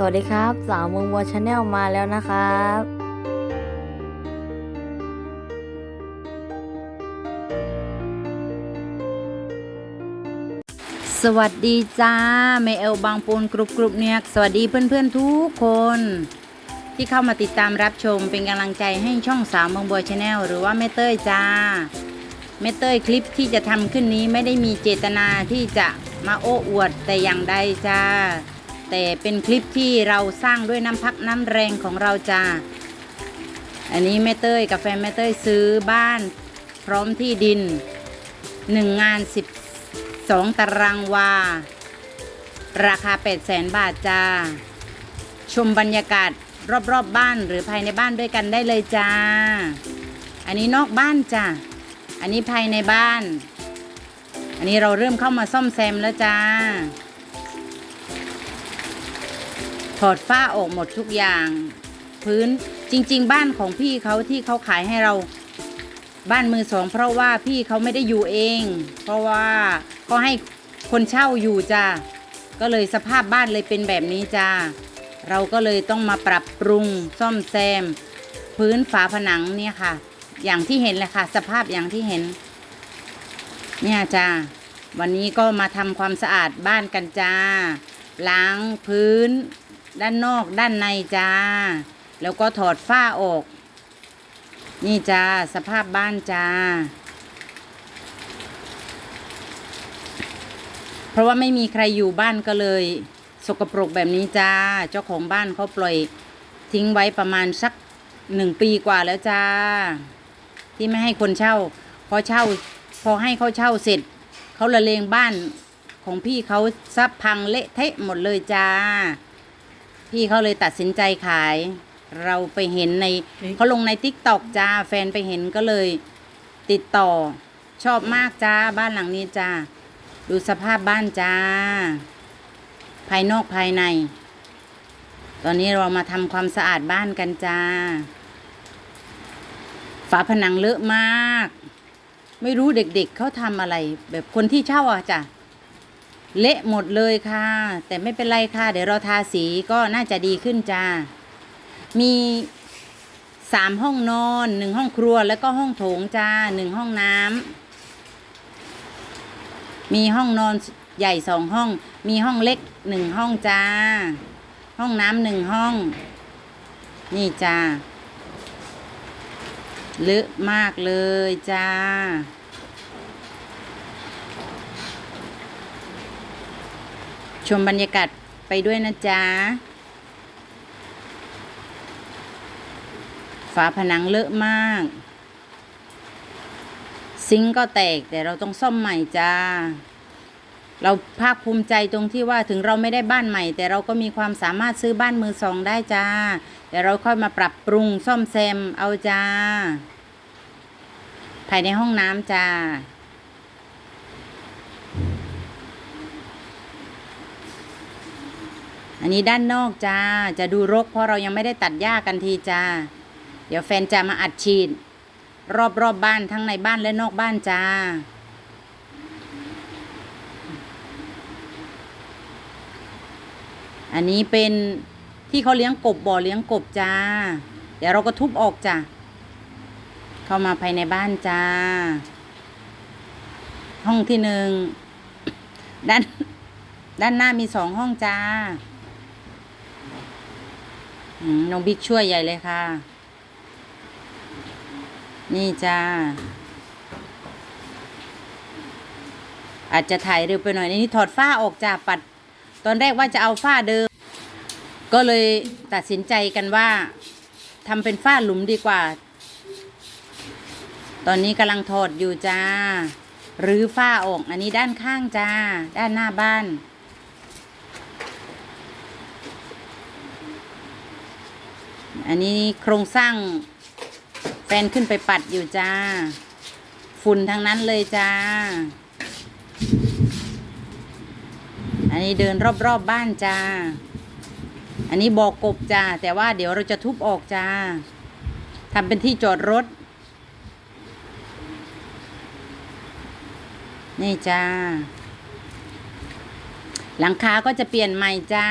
สวัสดีครับ สาวเมืองบัวชาแนลมาแล้วนะครับสวัสดีจ้าเมเอลบางปูนกรุบกรุบเนี่ยสวัสดีเพื่อนๆทุกคน ที่เข้ามาติดตามรับชมเป็นกำลังใจให้ช่องสาวมงบัวชาแนลหรือว่าแม่เต้ยจ้าแม่เต้ยคลิปที่จะทำขึ้นนี้ไม่ได้มีเจตนาที่จะมาโอ้อวดแต่อย่างใดจ้า แต่เป็นคลิปที่เราสร้างด้วยน้ำพักน้ำแรงของเราจ้า อันนี้แม่เต้ยกับแฟนแม่เต้ยซื้อบ้านพร้อมที่ดินหนึ่งงานสิบสองตารางวา ราคา8 0 0แสนบาทจ้า ชมบรรยากาศรอบๆบบ้านหรือภายในบ้านด้วยกันได้เลยจ้า อันนี้นอกบ้านจ้าอันนี้ภายในบ้าน อันนี้เราเริ่มเข้ามาซ่อมแซมแล้วจ้า ถอดฝ้าออกหมดทุกอย่าง พื้นจริง ๆ บ้านของพี่เขาที่เขาขายให้เราบ้านมือสอง เพราะว่าพี่เขาไม่ได้อยู่เอง เพราะว่าเขาให้คนเช่าอยู่จ้าก็เลยสภาพบ้านเลยเป็นแบบนี้จ้าเราก็เลยต้องมาปรับปรุงซ่อมแซม พื้นฝาผนังเนี่ยค่ะ อย่างที่เห็นเลยค่ะ สภาพอย่างที่เห็น เนี่ยจ้าวันนี้ก็มาทำความสะอาดบ้านกันจ้า ล้างพื้น ด้านนอกด้านในจ้า แล้วก็ถอดฝ้าออก นี่จ้าสภาพบ้านจ้า เพราะว่าไม่มีใครอยู่บ้านก็เลย สกปรกแบบนี้จ้า เจ้าของบ้านเขาปล่อยทิ้งไว้ประมาณสักหนึ่งปีกว่าแล้วจ้า ที่ไม่ให้คนเช่า พอเช่า พอให้เขาเช่าเสร็จ เขาละเลงบ้านของพี่เขาซับพังเละเทะหมดเลยจ้า พี่เขาเลยตัดสินใจขาย เราไปเห็นในเขาลงในทิกตอกจ้าแฟนไปเห็นก็เลยติดต่อชอบมากจ้าบ้านหลังนี้จ้าดูสภาพบ้านจ้า ภายนอกภายใน ตอนนี้เรามาทำความสะอาดบ้านกันจ้า ฝาผนังเลอะมาก ไม่รู้เด็กๆเเขาทำอะไร แบบคนที่เช่าอะจ้ะ เละหมดเลยค่ะ แต่ไม่เป็นไรค่ะ เดี๋ยวเราทาสีก็น่าจะดีขึ้นจ้า มีสามห้องนอนหนึ่งห้องครัวแล้วก็ห้องโถงจ้าหนึ่งห้องน้ำมีห้องนอนใหญ่สองห้อง มีห้องเล็กหนึ่งห้องจ้า ห้องน้ำหนึ่งห้อง นี่จ้าเลอะมากเลยจ้า ชมบรรยากาศไปด้วยนะจ๊ะ ฝาผนังเลอะมาก ซิงก์ก็แตกแต่เราต้องซ่อมใหม่จ้า เราภาคภูมิใจตรงที่ว่าถึงเราไม่ได้บ้านใหม่ แต่เราก็มีความสามารถซื้อบ้านมือสองได้จ้า แต่เราค่อยมาปรับปรุงซ่อมแซมเอาจ้า ภายในห้องน้ำจ้า อันนี้ด้านนอกจ้า จะดูรกเพราะเรายังไม่ได้ตัดหญ้ากันทีจ้า เดี๋ยวแฟนจะมาอัดฉีด รอบๆบบ้านทั้งในบ้านและนอกบ้านจ้า อันนี้เป็นที่เขาเลี้ยงกบบ่อเลี้ยงกบจ้า เดี๋ยวเราก็ทุบออกจ้าเข้ามาภายในบ้านจ้า ห้องที่หนึ่งด้านด้านหน้ามีสองห้องจ้า น้องบิ๊กช่วยใหญ่เลยค่ะ นี่จ้า อาจจะถ่ายเร็วไปหน่อยนี่ถอดฝ้าออกจ้าปัด ตอนแรกว่าจะเอาฝ้าเดิม ก็เลยตัดสินใจกันว่าทำเป็นฝ้าหลุมดีกว่า ตอนนี้กำลังถอดอยู่จ้ารื้อฝ้าออก อันนี้ด้านข้างจ้า ด้านหน้าบ้าน อันนี้โครงสร้างแฟนขึ้นไปปัดอยู่จ้า ฝุ่นทั้งนั้นเลยจ้า อันนี้เดินรอบๆบบ้านจ้า อันนี้บอกกบจ้า แต่ว่าเดี๋ยวเราจะทุบออกจ้าทำเป็นที่จอดรถ นี่จ้า หลังคาก็จะเปลี่ยนใหม่จ้า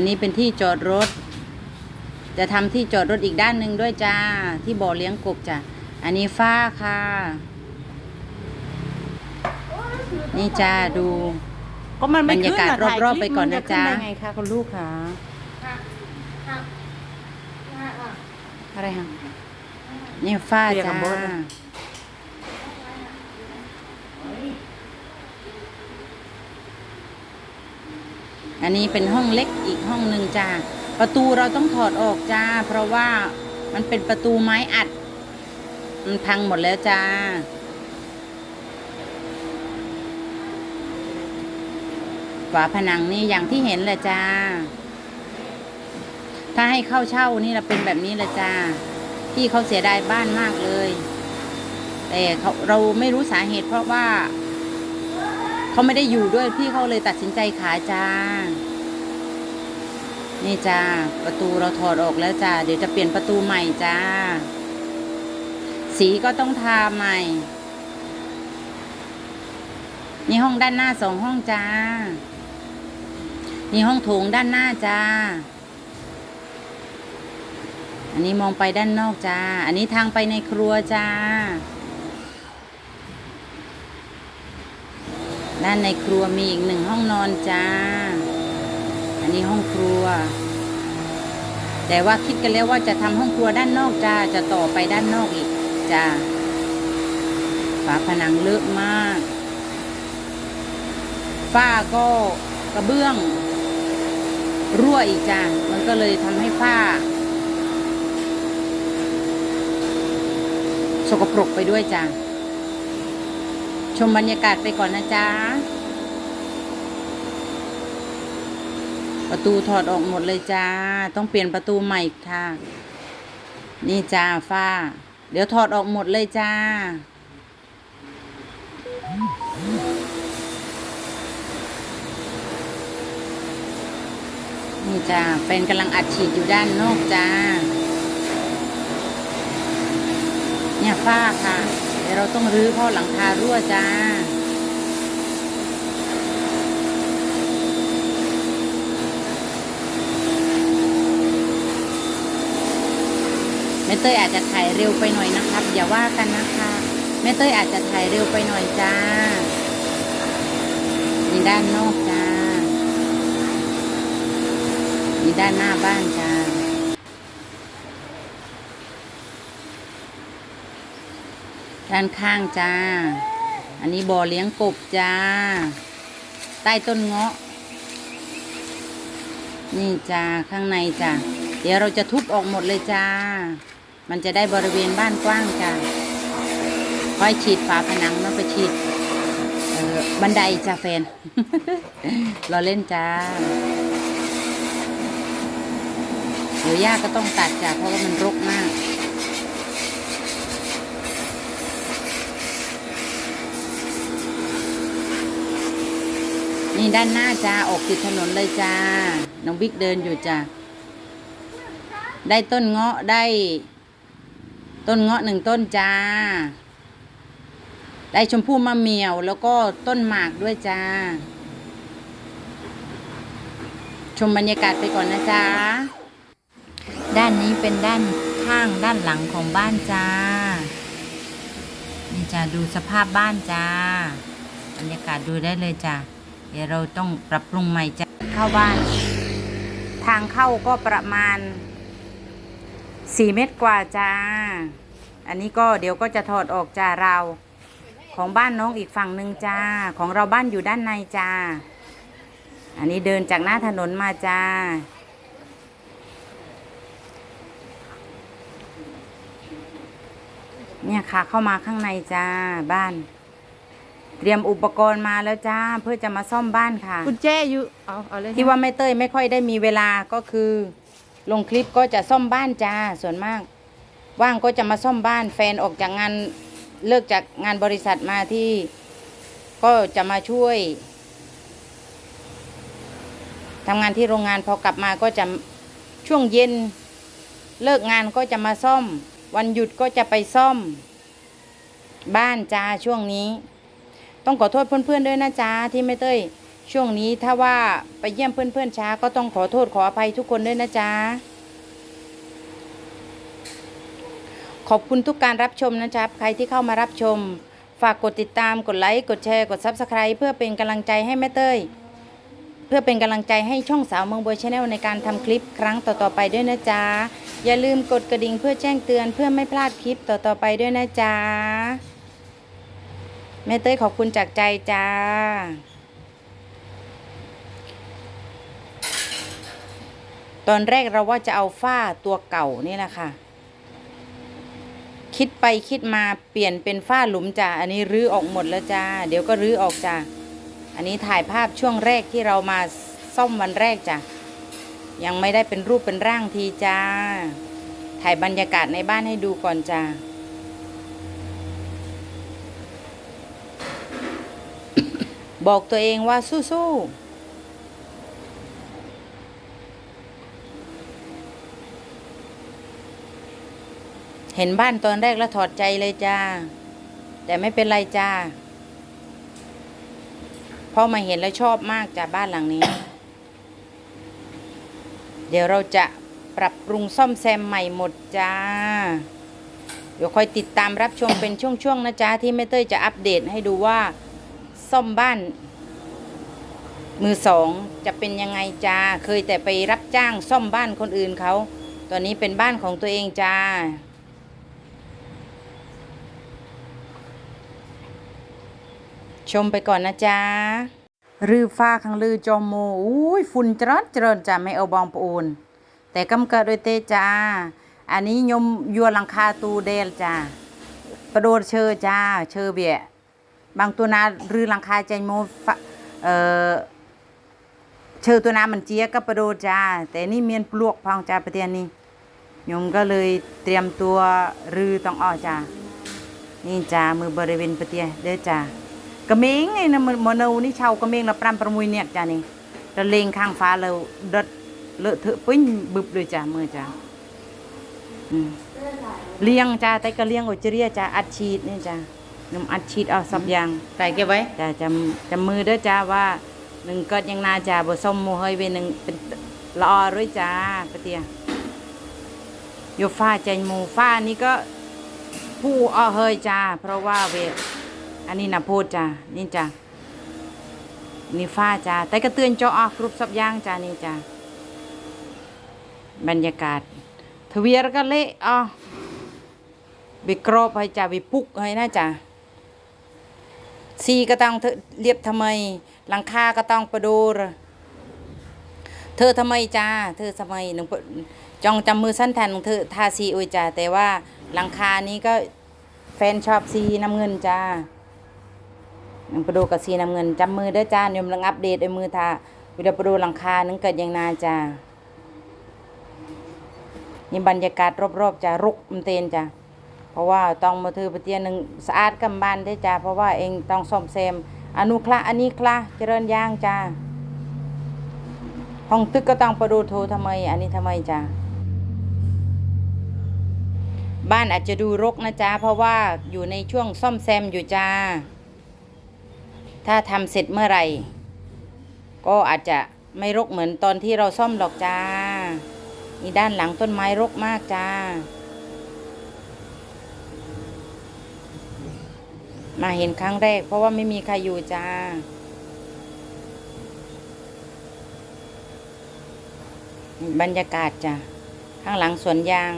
นนี้เป็นที่จอดรถ จะทำที่จอดรถอีกด้านหนึ่งด้วยจ้า ที่บ่อเลี้ยงกบจ้ะ อันนี้ฝ้าค่ะ นี่จ้าดูก็มันไม่บรรยากาศขึ้ะถ่รอบๆไปก่อนนะคลิปมัจ๊ะขึ้ได้ไงคะคุณลูกคะอะไรฮะนี่ฝ้าเรียกจ้า กับโบ๊ทนะ อันนี้เป็นห้องเล็กอีกห้องหนึ่งจ้าประตูเราต้องถอดออกจ้า เพราะว่ามันเป็นประตูไม้อัด มันพังหมดแล้วจ้า ฝาผนังนี่อย่างที่เห็นแหละจ้า ถ้าให้เข้าเช่านี่เราเป็นแบบนี้แหละจ้า พี่เขาเสียดายบ้านมากเลย แต่เขาเราไม่รู้สาเหตุเพราะว่า เขาไม่ได้อยู่ด้วยพี่เขาเลยตัดสินใจขายจ้า นี่จ้าประตูเราถอดออกแล้วจ้า เดี๋ยวจะเปลี่ยนประตูใหม่จ้า สีก็ต้องทาใหม่ นี่ห้องด้านหน้าสองห้องจ้า นี่ห้องโถงด้านหน้าจ้า อันนี้มองไปด้านนอกจ้า อันนี้ทางไปในครัวจ้า ด้านในครัวมีอีกหนึ่งห้องนอนจ้า อันนี้ห้องครัว แต่ว่าคิดกันแล้วว่าจะทำห้องครัวด้านนอกจ้า จะต่อไปด้านนอกอีกจ้า ฝาผนังเลอะมาก ฝ้าก็กระเบื้อง รั่วอีกจ้า มันก็เลยทำให้ฝ้า สกปรกไปด้วยจ้า ชมบรรยากาศไปก่อนนะจ๊ะ ประตูถอดออกหมดเลยจ้า ต้องเปลี่ยนประตูใหม่อีกค่ะ นี่จ้าฝ้า เดี๋ยวถอดออกหมดเลยจ้า นี่จ้าแฟนกำลังอัดฉีดอยู่ด้านนอกจ้า เนี่ยฝ้าค่ะ ดี๋ยวเราต้องรื้อเพราะหลังคารั่วจ้าแม่เต้ยอาจจะถ่ายเร็วไปหน่อยนะครับ อย่าว่ากันนะคะแม่เต้ยอาจจะถ่ายเร็วไปหน่อยจ้านี่ด้านนอกจ้านี่ด้านหน้าบ้านจ้า ด้านข้างจ้า อันนี้บ่อเลี้ยงกบจ้า ใต้ต้นเงาะ นี่จ้าข้างในจ้า เดี๋ยวเราจะทุบออกหมดเลยจ้า มันจะได้บริเวณบ้านกว้างจ้าค่อยฉีดฝาผนังแล้วไปฉีดเอ่อบันไดจ้าแฟน เราเล่นจ้า เดี๋ยวย่าก็ต้องตัดจ้าเพราะว่ามันรกมาก นี่ด้านหน้าจ้าออกติดถนนเลยจ้า น้องบิ๊กเดินอยู่จ้าได้ต้นเงาะได้ ต้นเงาะหนึ่งต้นจ้า ได้ชมพู่มะเมียวแล้วก็ต้นหมากด้วยจ้า ชมบรรยากาศไปก่อนนะจ้า ด้านนี้เป็นด้านข้างด้านหลังของบ้านจ้า นี่จ้าดูสภาพบ้านจ้า บรรยากาศดูได้เลยจ้า เดี๋ยวเราต้องปรับปรุงใหม่จ้ะเข้าบ้าน ทางเข้าก็ประมาณสี่เมตรกว่าจ้า อันนี้ก็เดี๋ยวก็จะถอดออกจ้าเรา ของบ้านน้องอีกฝั่งหนึ่งจ้า ของเราบ้านอยู่ด้านในจ้า อันนี้เดินจากหน้าถนนมาจ้าเนี่ยค่ะเข้ามาข้างในจ้าบ้าน เตรียมอุปกรณ์มาแล้วจ้าเพื่อจะมาซ่อมบ้านค่ะ กุญแจอยู่เอาเอาเลยนะที่ว่าแม่เต้ยไม่ค่อยได้มีเวลาก็คือ ลงคลิปก็จะซ่อมบ้านจ้าส่วนมาก ว่างก็จะมาซ่อมบ้านแฟนออกจากงานเลิกจากงานบริษัทมาที่ ก็จะมาช่วยทำงานที่โรงงานพอกลับมาก็จะช่วงเย็น เลิกงานก็จะมาซ่อม วันหยุดก็จะไปซ่อม บ้านจ้าช่วงนี้ ต้องขอโทษเพื่อนๆด้วยนะจ้าที่แม่เต้ย ช่วงนี้ถ้าว่าไปเยี่ยมเพื่อนๆช้าก็ต้องขอโทษขออภัยทุกคนด้วยนะจ๊ะขอบคุณทุกการรับชมนะจ๊ะใครที่เข้ามารับชม ฝากกดติดตามกดไลค์กดแชร์กด Subscribe เพื่อเป็นกำลังใจให้แม่เต้ย เพื่อเป็นกำลังใจให้ช่องสาวเมืองบัวชาแนลในการทำคลิปครั้งต่อๆไปด้วยนะจ๊ะอย่าลืมกดกระดิ่งเพื่อแจ้งเตือนเพื่อไม่พลาดคลิปต่อๆไปด้วยนะจ๊ะ แม่เต้ยขอบคุณจากใจจ้า ตอนแรกเราว่าจะเอาฝ้าตัวเก่านี่แหละค่ะ คิดไปคิดมาเปลี่ยนเป็นฝ้าหลุมจ้าอันนี้รื้อออกหมดแล้วจ้า เดี๋ยวก็รื้อออกจ้าอันนี้ถ่ายภาพช่วงแรกที่เรามาซ่อมวันแรกจ้ะ ยังไม่ได้เป็นรูปเป็นร่างทีจ้า ถ่ายบรรยากาศในบ้านให้ดูก่อนจ้า บอกตัวเองว่าสู้ๆเห็นบ้านตอนแรกแล้วถอดใจเลยจ้า แต่ไม่เป็นไรจ้าพราะมาเห็นแล้วชอบมากจ้าบ้านหลังนี้ เดี๋ยวเราจะปรับปรุงซ่อมแซมใหม่หมดจ้า เดี๋ยวคอยติดตามรับชมเป็นช่วงๆนะจ๊ะที่แม่เต้ยจะอัปเดตให้ดูว่า ซ่อมบ้าน มือสองจะเป็นยังไงจ้าเคยแต่ไปรับจ้างซ่อมบ้านคนอื่นเขาตอนนี้เป็นบ้านของตัวเองจ้าชมไปก่อนนะจ๊ะรือฟ้าข้างลือจอมโมอุ้ยฝุ่นจรดจริญจ้าไม่เอาบองปูนแต่กำเกิดโดยเตจ้าอันนี้ยมยัวหลังคาตูเดลจ้าประโดดเชอจ้าเชอเบีย บางตัวนาหรือหลังคาใจโมฟะเอ่อเชอตัวน้ำมันเจี๊ยก็ประโดจ้าแต่นี่เมียนปลวกพองจ้าประเทียนนี้ยมก็เลยเตรียมตัวรือต้องออกจ้านี่จ้ามือบริเวณประเทียเด้อจ้ากระเมงไอ้นะมันมโนนี่ช่ากระเมงละปรำประมุยเนี่ยจ้านี่ระเลงข้างฟ้าเราดัดเลอะเทอะปิ้งบึบเลยจ้ามือจ้าเลี้ยงจ้าแต่ก็เลี้ยงโอจเรียจ้าอัดฉีดนี่จ้า น้ำอัดฉีดเอาสับอยางใส่เก็บไว้จ้าจำจำมือเด้อจ้าว่าหนึ่งเกิดยังนาจ้าบ่ส้มโมเฮยเวหนึ่งเป็นละออร้อยจ้าปะเตียโยฟ้าใจหมูฟ้านี่ก็ผู้อ้อเฮยจ้าเพราะว่าเวอันนี้นะพูดจ้านี่จ้านี่ฟ้าจ้าแต่ก็เตือนเจาะออกรูปสับย่างจ้านี่จ้าบรรยากาศทเวียรก็เละอ๋อวิกรอบให้จ้าวิปุกให้นะจ้า ซีก็ต้องเธอเรียบทำไม หลังคาก็ต้องประดูเธอทำไมจ้าเธอทำไมหนึ่งจองจำมือสั้นแทนของเธอทาซีอุยจ้าแต่ว่าหลังคานี้ก็แฟนชอบซีน้ำเงินจ้าหนึ่งประดูกับซีน้ำเงินจำมือเด้จ้าเดี๋ยวมลังอัปเดตไอ้มือทาวิดีโอประดูหลังคานึงเกิดยังนาจ้านี่บรรยากาศรอบๆจ้ารุกมันเตนจ้า เพราะว่าต้องมาถือปฏิญาณหนึ่งสะอาดกำบานได้จ้าเพราะว่าเองต้องซ่อมแซมอนุคละอันนี้คละเจริญย่างจ้าห้องตึกก็ต้องประดูโทรทำไม อันนี้ทำไมจ้าบ้านอาจจะดูรกนะจ้าเพราะว่าอยู่ในช่วงซ่อมแซมอยู่จ้า ถ้าทำเสร็จเมื่อไหร่ ก็อาจจะไม่รกเหมือนตอนที่เราซ่อมหรอกจ้านี่ด้านหลังต้นไม้รกมากจ้า มาเห็นครั้งแรก เพราะว่าไม่มีใครอยู่จ้า บรรยากาศจ้ะ ข้างหลังสวนยาง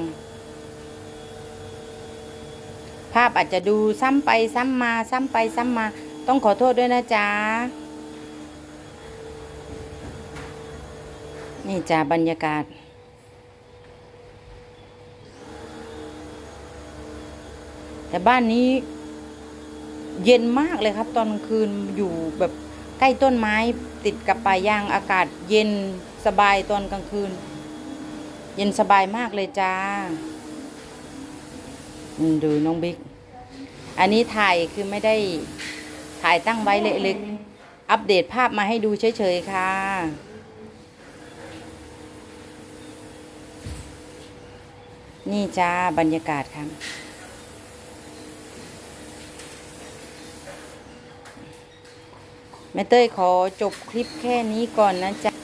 ภาพอาจจะดูซ้ำไปซ้ำมาซ้ำไปซ้ำมา ต้องขอโทษด้วยนะจ๊ะ นี่จ้าบรรยากาศแต่บ้านนี้ เย็นมากเลยครับ ตอนกลางคืนอยู่แบบใกล้ต้นไม้ติดกับป่ายางอากาศเย็นสบายตอนกลางคืน เย็นสบายมากเลยจ้าดูน้องบิ๊ก อันนี้ถ่ายคือไม่ได้ถ่ายตั้งไว้เล็กๆ อัปเดตภาพมาให้ดูเฉยๆค่ะ นี่จ้าบรรยากาศครับ แม่เต้ยขอจบคลิปแค่นี้ก่อนนะจ๊ะ